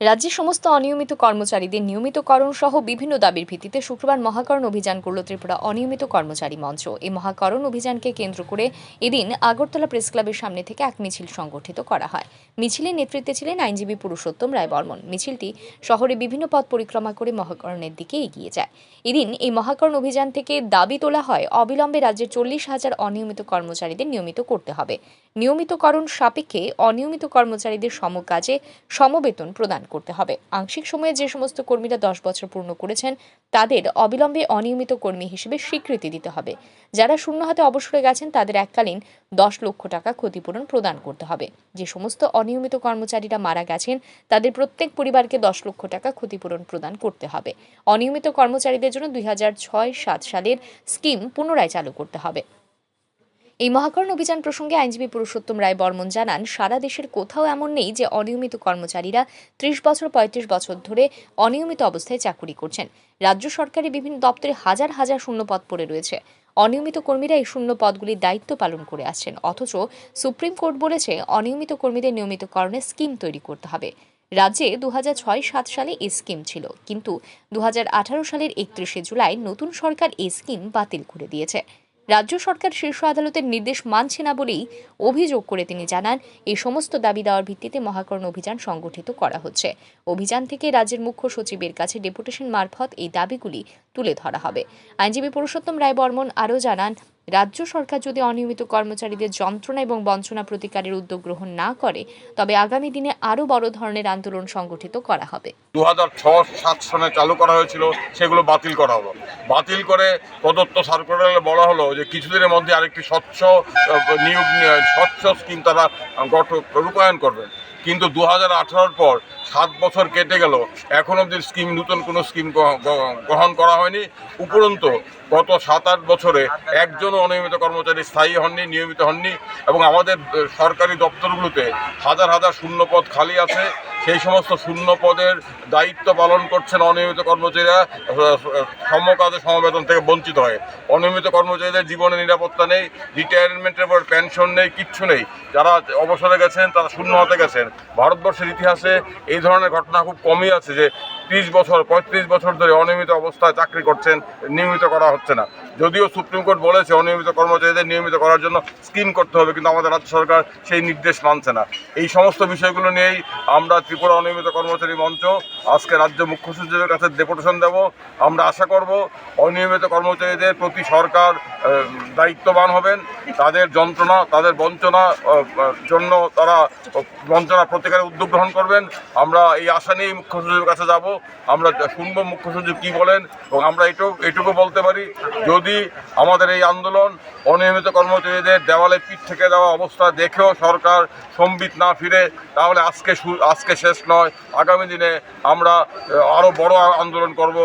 রাজ্যের সমস্ত অনিয়মিত কর্মচারীদের নিয়মিতকরণ সহ বিভিন্ন দাবির ভিত্তিতে শুক্রবার মহাকরণ অভিযান করল ত্রিপুরা অনিয়মিত কর্মচারী মঞ্চ। এই মহাকরণ অভিযানকে কেন্দ্র করে এদিন আগরতলা প্রেস ক্লাবের সামনে থেকে এক মিছিল সংগঠিত করা হয়। মিছিলের নেতৃত্বে ছিলেন আইনজীবী পুরুষোত্তম রায় বর্মন। মিছিলটি শহরে বিভিন্ন পথ পরিক্রমা করে মহাকরণের দিকে এগিয়ে যায়। এদিন এই মহাকরণ অভিযান থেকে দাবি তোলা হয়, অবিলম্বে রাজ্যের চল্লিশ হাজার অনিয়মিত কর্মচারীদের নিয়মিত করতে হবে। নিয়মিতকরণ সাপেক্ষে অনিয়মিত কর্মচারীদের সমকাজে সমবেতন প্রদান করতে হবে। আংশিক সময়ে যে সমস্ত কর্মীরা দশ বছর পূর্ণ করেছেন, তাদের অবিলম্বে অনিয়মিত কর্মী হিসেবে স্বীকৃতি দিতে হবে। যারা শূন্য হাতে অবসরে গেছেন, তাদের এককালীন দশ লক্ষ টাকা ক্ষতিপূরণ প্রদান করতে হবে। যে সমস্ত অনিয়মিত কর্মচারীরা মারা গেছেন, তাদের প্রত্যেক পরিবারকে দশ লক্ষ টাকা ক্ষতিপূরণ প্রদান করতে হবে। অনিয়মিত কর্মচারীদের জন্য দুই সাত সালের স্কিম পুনরায় চালু করতে হবে। এই মহাকরণ অভিযান প্রসঙ্গে আইনজীবী পুরুষোত্তম রায় বর্মন জানান, সারা দেশের কোথাও এমন নেই যে অনিয়মিত কর্মচারীরা ত্রিশ বছর, পঁয়ত্রিশ বছর ধরে অনিয়মিত অবস্থায় চাকুরি করছেন। রাজ্য সরকারের বিভিন্ন দপ্তরে হাজার হাজার শূন্যপদ পড়ে রয়েছে। অনিয়মিত কর্মীরা এই শূন্য পদগুলির দায়িত্ব পালন করে আসছেন। অথচ সুপ্রিম কোর্ট বলেছে, অনিয়মিত কর্মীদের নিয়মিতকরণের স্কিম তৈরি করতে হবে। রাজ্যে দু সাত সালে এই স্কিম ছিল। কিন্তু দু হাজার আঠারো সালের একত্রিশে জুলাই নতুন সরকার এই স্কিম বাতিল করে দিয়েছে। রাজ্য সরকার শীর্ষ আদালতের নির্দেশ মানছে না বলেই অভিযোগ করে তিনি জানান, এই সমস্ত দাবি দেওয়ার ভিত্তিতে মহাকরণ অভিযান সংগঠিত করা হচ্ছে। অভিযান থেকে রাজ্যের মুখ্য সচিবের কাছে ডেপুটেশন মারফত এই দাবিগুলি তুলে ধরা হবে। আইনজীবী পুরুষোত্তম রায় বর্মন আরও জানান, রাজ্য সরকার যদি অনিয়মিত কর্মচারীদের যন্ত্রণা এবং বঞ্চনা প্রতিকারের উদ্যোগ গ্রহণ না করে, তবে আগামী দিনে আরও বড় ধরনের আন্দোলন সংগঠিত করা হবে। দু হাজার ছ সাত সনে চালু করা হয়েছিল, সেগুলো বাতিল করা হলো। বাতিল করে প্রদত্ত সার্কুলারে বলা হলো যে, কিছুদিনের মধ্যে আরেকটি স্বচ্ছ নিয়োগ নিয়ে- স্বচ্ছ স্কিম তারা রূপায়ণ করবেন। কিন্তু দু হাজার পর সাত বছর কেটে গেল। এখন অবধি স্কিম, নতুন কোনো স্কিম গ্রহ- গ্রহ- গ্রহণ করা হয়নি। উপরন্ত গত সাত আট বছরে একজন অনিয়মিত কর্মচারী স্থায়ী হননি, নিয়মিত হননি এবং আমাদের সরকারি দপ্তরগুলোতে হাজার হাজার শূন্য পদ খালি আছে। সেই সমস্ত শূন্য পদের দায়িত্ব পালন করছেন অনিয়মিত কর্মচারীরা সমকাজে সমবেতন থেকে বঞ্চিত হয়। অনিয়মিত কর্মচারীদের জীবনে নিরাপত্তা নেই রিটায়ারমেন্টের পর পেনশন নেই, কিচ্ছু নেই। যারা অবসরে গেছেন, তারা শূন্য হতে গেছেন। ভারতবর্ষের ইতিহাসে এই ধরনের ঘটনা খুব কমই আছে যে ত্রিশ বছর, পঁয়ত্রিশ বছর ধরে অনিয়মিত অবস্থায় চাকরি করছেন, নিয়মিত করা হচ্ছে না। যদিও সুপ্রিম কোর্ট বলেছে অনিয়মিত কর্মচারীদের নিয়মিত করার জন্য স্কিম করতে হবে, কিন্তু আমাদের রাজ্য সরকার সেই নির্দেশ মানছে না। এই সমস্ত বিষয়গুলো নিয়েই আমরা ত্রিপুরা অনিয়মিত কর্মচারী মঞ্চ, আজকে রাজ্য মুখ্য সচিবের কাছে ডেপুটেশন দেব। আমরা আশা করব অনিয়মিত কর্মচারীদের প্রতি সরকার দায়িত্ববান হবেন। তাদের যন্ত্রণা, তাদের বঞ্চনা জন্য তারা বঞ্চনা প্রতিকারের উদ্যোগ গ্রহণ করবেন। আমরা এই আশা নিয়েই মুখ্য সচিবের কাছে যাব। আমরা শুনব মুখ্য সচিব কী বলেন এবং আমরা এটুকু এটুকু বলতে পারি, যদি আমাদের এই আন্দোলন অনিয়মিত কর্মচারীদের দেওয়ালে পিঠ থেকে দেওয়া অবস্থা দেখেও সরকার সম্বিত না ফিরে, তাহলে আজকে আজকে শেষ নয়, আগামী দিনে আমরা আরও বড় আন্দোলন করব।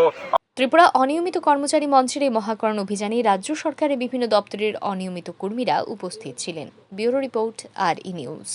ত্রিপুরা অনিয়মিত কর্মচারী মঞ্চের এই মহাকরণ অভিযানে রাজ্য সরকারের বিভিন্ন দপ্তরের অনিয়মিত কর্মীরা উপস্থিত ছিলেন। ব্যুরো রিপোর্ট আর ই নিউজ।